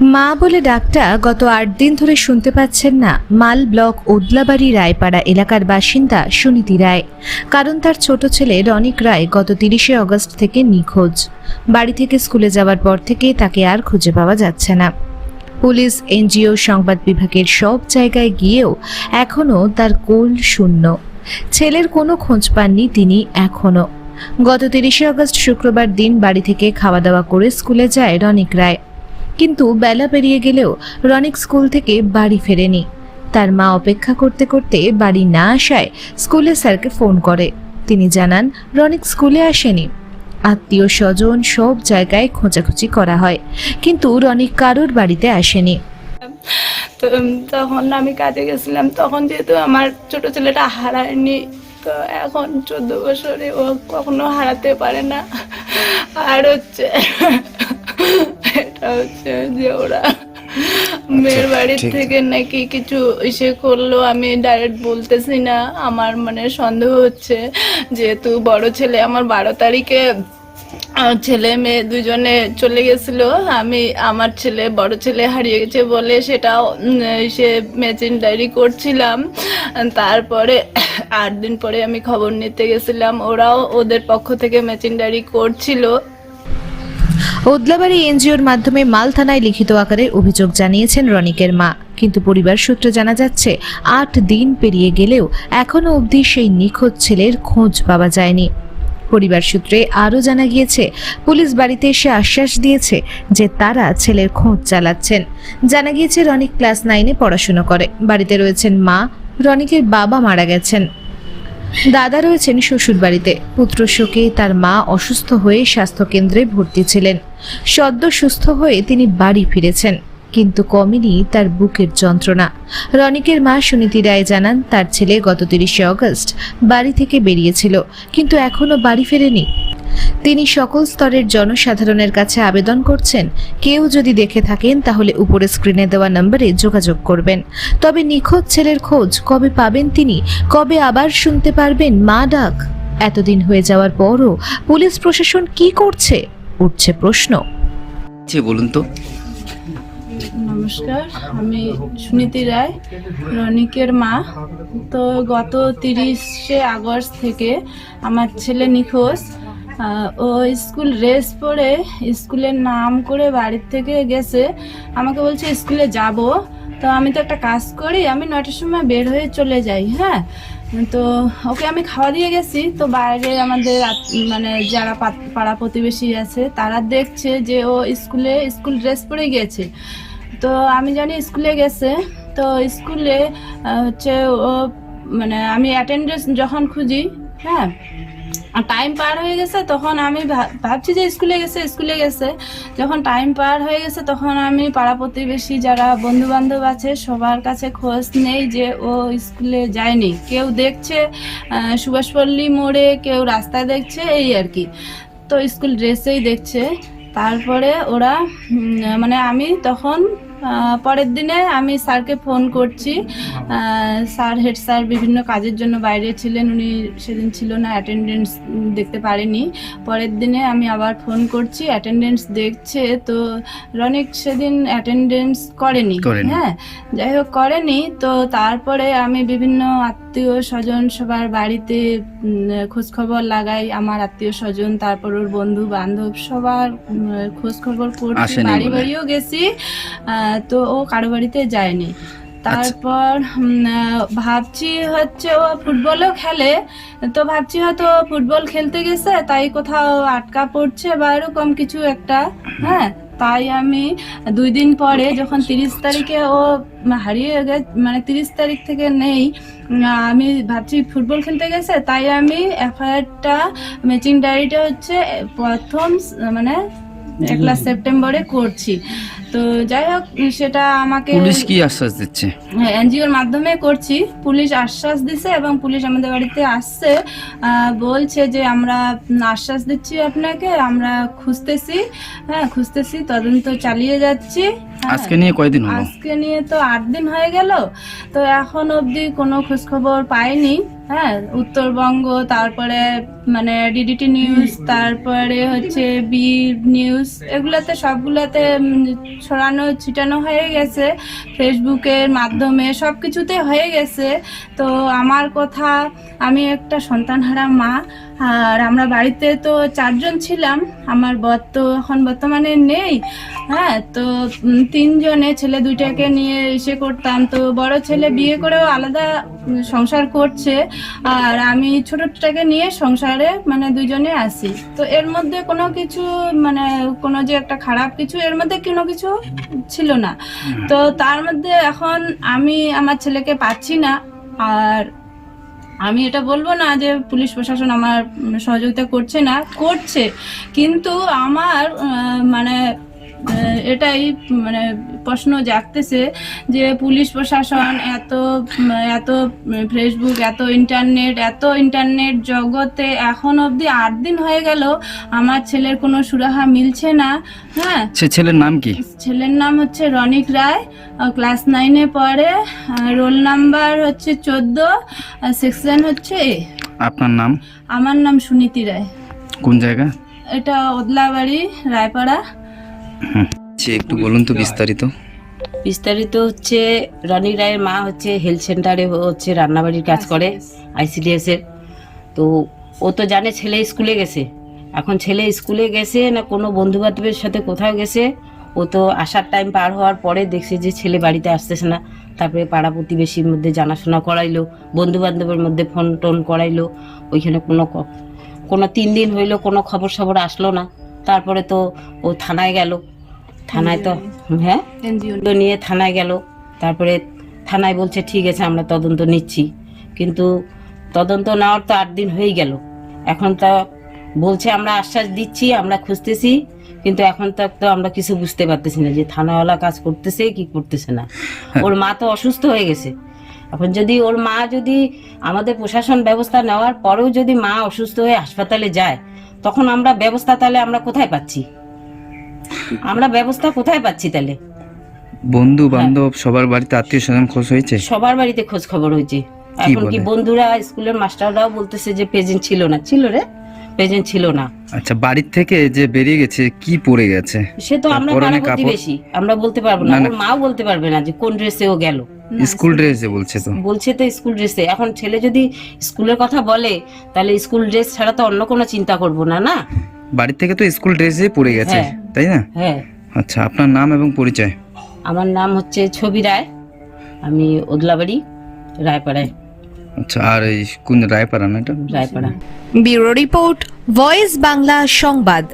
মা বলে ডাকটা গত আট দিন ধরে শুনতে পাচ্ছেন না। মাল ব্লক ওদলাবাড়ি রায়পাড়া এলাকার বাসিন্দা সুনীতি রায়। কারণ তার ছোট ছেলে রনিক রায় গত তিরিশে অগস্ট থেকে নিখোঁজ। বাড়ি থেকে স্কুলে যাওয়ার পর থেকে তাকে আর খুঁজে পাওয়া যাচ্ছে না। পুলিশ, এনজিও, সংবাদ বিভাগের সব জায়গায় গিয়েও এখনও তার কোল শূন্য। ছেলের কোনো খোঁজ পাননি তিনি এখনও গত তিরিশে অগস্ট শুক্রবার দিন বাড়ি থেকে খাওয়া দাওয়া করে স্কুলে যায় রনিক রায়। কিন্তু বেলা পেরিয়ে গেলেও রনিক স্কুল থেকে বাড়ি ফেরেনি। তার মা অপেক্ষা করতে করতে বাড়ি না আসায় স্কুলে স্যারকে ফোন করে। তিনি জানান, রনিক স্কুলে আসেনি। আত্মীয় স্বজন সব জায়গায় খোঁজাখুঁজি করা হয়, কিন্তু রনিক কারোর বাড়িতে আসেনি। তখন আমি কাজে গেছিলাম, তখন যেহেতু আমার ছোট ছেলেটা হারায়নি, তো এখন চোদ্দ বছরে ও কখনো হারাতে পারে না। আর হচ্ছে হচ্ছে যে ওরা মেয়ের বাড়ির থেকে নাকি কিছু ইসে করল আমি ডাইরেক্ট বলতেছি না। আমার মানে সন্দেহ হচ্ছে যেহেতু বড় ছেলে আমার বারো তারিখে ছেলে মেয়ে দুজনে চলে গেছিল। আমি আমার ছেলে বড় ছেলে হারিয়ে গেছে বলে সেটাও সে মেচিন ডায়েরি করছিলাম। তারপরে আট দিন পরে আমি খবর নিতে গেছিলাম। ওরাও ওদের পক্ষ থেকে মেচিন ডায়েরি করছিল। ওদলাবাড়ি এনজিওর মাধ্যমে মাল থানায় লিখিত আকারে অভিযোগ জানিয়েছেন রনিকের মা। কিন্তু পরিবার সূত্রে জানা যাচ্ছে, আট দিন পেরিয়ে গেলেও এখনও অবধি সেই নিখোঁজ ছেলের খোঁজ পাওয়া যায়নি। পরিবার সূত্রে আরও জানা গিয়েছে, পুলিশ বাড়িতে এসে আশ্বাস দিয়েছে যে তারা ছেলের খোঁজ চালাচ্ছেন। জানা গিয়েছে, রনিক ক্লাস নাইনে পড়াশুনো করে। বাড়িতে রয়েছেন মা, রনিকের বাবা মারা গেছেন। দাদা রয়েছেন শ্বশুর বাড়িতে পুত্র শোকে তার মা অসুস্থ হয়ে স্বাস্থ্যকেন্দ্রে ভর্তি ছিলেন। সদ্য সুস্থ হয়ে তিনি বাড়ি ফিরেছেন। কিন্তু কমেনি তার বুকের যন্ত্রণা। রনিকের মা সুনীতি রায় জানান, তার ছেলে গত তিরিশে অগস্ট বাড়ি থেকে বেরিয়েছিল, কিন্তু এখনও বাড়ি ফেরেনি। তিনি সকল স্তরের জনসাধারণের কাছে আবেদন করছেন, কেউ যদি দেখে থাকেন তাহলে উপরে স্ক্রিনে দেওয়া নম্বরে যোগাযোগ করবেন। তবে নিখোঁজ ছেলের খোঁজ কবে পাবেন তিনি, কবে আবার শুনতে পারবেন মা ডাক? এতদিন হয়ে যাওয়ার পরও পুলিশ প্রশাসন কি করছে? উঠছে প্রশ্ন। বলুন তো। নমস্কার, আমি সুনীতি রায়, রনিকের মা। তো গত তিরিশে আগস্ট থেকে আমার ছেলে নিখোঁজ। ও স্কুল ড্রেস পরে স্কুলের নাম করে বাড়ির থেকে গেছে। আমাকে বলছে, স্কুলে যাব। তো আমি তো একটা কাজ করি, আমি নয়টার সময় বের হয়ে চলে যাই হ্যাঁ? তো ওকে আমি খাওয়া দিয়ে গেছি। তো বাইরে আমাদের মানে যারা পাড়া প্রতিবেশী আছে, তারা দেখছে যে ও স্কুলে, স্কুল ড্রেস পরে গিয়েছে। তো আমি জানি স্কুলে গেছে, তো স্কুলে হচ্ছে ও মানে আমি অ্যাটেন্ডেন্স যখন খুঁজি হ্যাঁ টাইম পার হয়ে গেছে, তখন আমি ভাব- ভাবছি যে স্কুলে গেছে স্কুলে গেছে। যখন টাইম পার হয়ে গেছে, তখন আমি পাড়া প্রতিবেশী যারা বন্ধু বান্ধব আছে, সবার কাছে খোঁজ নেই যে ও স্কুলে যায়নি। কেউ দেখছে সুভাষপল্লী মোড়ে, কেউ রাস্তায় দেখছে, এই আর কি। তো স্কুল ড্রেসেই দেখছে। তারপরে ওরা মানে আমি তখন পরের দিনে আমি স্যারকে ফোন করছি। স্যার হেড স্যার বিভিন্ন কাজের জন্য বাইরে ছিলেন। উনি সেদিন ছিল না অ্যাটেন্ডেন্স দেখতে পারেনি। পরের দিনে আমি আবার ফোন করছি অ্যাটেন্ডেন্স দেখছে। তো রনিক সেদিন অ্যাটেন্ডেন্স করেনি। হ্যাঁ যাই হোক করেনি। তো তারপরে আমি বিভিন্ন আত্মীয় স্বজন সবার বাড়িতে খোঁজখবর লাগাই। আমার আত্মীয় স্বজন তারপর ওর বন্ধু বান্ধব সবার খোঁজখবর করছি। বাড়ি বাড়িও গেছি তো ও কারও বাড়িতে যায়নি। আচ্ছা। তারপর ভাবছি হচ্ছে ও ফুটবলও খেলে। তো ভাবছি হয়তো ফুটবল খেলতে গেছে তাই কোথাও আটকা পড়ছে বা এরকম কিছু একটা। হ্যাঁ তাই আমি দুই দিন পরে যখন তিরিশ তারিখে ও হারিয়ে গেছে মানে তিরিশ তারিখ থেকে নেই আমি ভাবছি ফুটবল খেলতে গেছে তাই আমি এফআইআরটা ম্যাচিং ডায়েরিটা হচ্ছে প্রথম মানে একলা সেপ্টেম্বরে করছি। তো যাই হোক সেটা আমাকে পুলিশ কি আশ্বাস দিচ্ছে? এনজিওর মাধ্যমে করছি। পুলিশ আশ্বাস দিছে এবং পুলিশ আমাদের বাড়িতে আসছে। বলছে যে আমরা আশ্বাস দিচ্ছি আপনাকে আমরা খুঁজতেছি। হ্যাঁ খুঁজতেছি তদন্ত চালিয়ে যাচ্ছি। হ্যাঁ। আজকে নিয়ে কয়দিন হলো? আজকে নিয়ে তো আট দিন হয়ে গেল। তো এখন অবধি কোনো খোঁজ খবর পাইনি। হ্যাঁ উত্তরবঙ্গ তারপরে মানে ডিডিটি নিউজ তারপরে হচ্ছে বি নিউজ এগুলাতে সবগুলাতে ছড়ানো ছিটানো হয়ে গেছে। ফেসবুকের মাধ্যমে সব কিছুতে হয়ে গেছে। তো আমার কথা আমি একটা সন্তানহারা মা আর আমরা বাড়িতে তো চারজন ছিলাম। আমার বর তো এখন বর্তমানে নেই হ্যাঁ? তো তিনজনে ছেলে দুইটাকে নিয়ে এসে করতাম। তো বড় ছেলে বিয়ে করেও আলাদা সংসার করছে। আর আমি ছোটটাকে নিয়ে সংসারে মানে দুজনে আসি। তো এর মধ্যে কোনো কিছু মানে কোনো যে একটা খারাপ কিছু, এর মধ্যে কোনো কিছু ছিল না। তো তার মধ্যে এখন আমি আমার ছেলেকে পাচ্ছি না। আর আমি এটা বলব না যে পুলিশ প্রশাসন আমার সহযোগিতা করছে না, করছে। কিন্তু আমার মানে এটাই মানে প্রশ্ন জাগতেছে যে পুলিশ প্রশাসন এত এত ফেসবুক এত ইন্টারনেট এত ইন্টারনেট জগতে এখন অবধি আট দিন হয়ে গেল আমার ছেলের কোনো সুরাহা মিলছে না হ্যাঁ? সে ছেলের নাম কি? ছেলের নাম হচ্ছে রনিক রায় ক্লাস নাইনে পড়ে রোল নাম্বার হচ্ছে চোদ্দ সেকশন হচ্ছে এ আপনার নাম? আমার নাম সুনীতি রায়। কোন জায়গা? এটা ওদলাবাড়ি রায়পাড়া। সে একটু বলুন তো বিস্তারিত। বিস্তারিত হচ্ছে, রনি রায়ের মা হচ্ছে হেলথ সেন্টারে হচ্ছে রান্নাবাড়ির কাজ করে আইসিডিএস এর। তো ও তো জানে ছেলে স্কুলে গেছে। এখন ছেলে স্কুলে গেছে না কোনো বন্ধু বান্ধবের সাথে কোথাও গেছে? ও তো আসার টাইম পার হওয়ার পরে দেখছে যে ছেলে বাড়িতে আসতেছে না। তারপরে পাড়া প্রতিবেশীর মধ্যে জানাশোনা করাইলো বন্ধু বান্ধবের মধ্যে ফোন টোন করাইলো। ওইখানে কোনো কোনো তিন দিন হইল কোনো খবর সবর আসলো না। তারপরে তো ও থানায় গেল। থানায় তো হ্যাঁ? এনজিও তো নিয়ে থানায় গেল। তারপরে থানায় বলছে ঠিক আছে আমরা তদন্ত নিচ্ছি। কিন্তু তদন্ত নেওয়ার তো আট দিন হয়ে গেল। এখন তো বলছে আমরা আশ্বাস দিচ্ছি আমরা খুঁজতেছি। কিন্তু এখন তক তো আমরা কিছু বুঝতে পারতেছি না যে থানাওয়ালা কাজ করতেছে কি করতেছে না। ওর মা তো অসুস্থ হয়ে গেছে। এখন যদি ওর মা যদি আমাদের প্রশাসন ব্যবস্থা নেওয়ার পরেও যদি মা অসুস্থ হয়ে হাসপাতালে যায় তখন আমরা ব্যবস্থা তাহলে আমরা কোথায় পাচ্ছি? আমরা ব্যবস্থা কোথায় পাচ্ছি তাহলে? বন্ধু বান্ধব সবার বাড়িতে আত্মীয় স্বজন খোঁজ হয়েছে? সবার বাড়িতে খোঁজ খবর হয়েছে। এখন কি বন্ধুরা স্কুলের মাস্টাররাও বলতেছে যে প্রেজেন্ট ছিল না। ছিল রে? প্রেজেন্ট ছিল না। আচ্ছা বাড়ির থেকে যে বেরিয়ে গেছে কি পড়ে গেছে? সে তো আমরা পাড়া কাপড়? প্রতিবেশী আমরা বলতে পারব না। ওর মাও বলতে পারবে না যে কোন ড্রেসে ও গেল। স্কুল ড্রেসে বলছে তো। বলছে তো স্কুল ড্রেসে এখন ছেলে যদি স্কুলের কথা বলে তাহলে স্কুল ড্রেস ছাড়া তো অন্য কোনো চিন্তা করব না না? বাড়ির থেকে তো স্কুল ড্রেসে পড়ে গেছে হ্যাঁ। তাই না? হ্যাঁ। আচ্ছা আপনার নাম এবং পরিচয়? আমার নাম হচ্ছে ছবি রায় আমি ওদলাবাড়ি রায়পাড়ায়। আচ্ছা আর এই কোন রায়পাড়া না এটা? Raipara. Bureau report voice Bangla সংবাদ।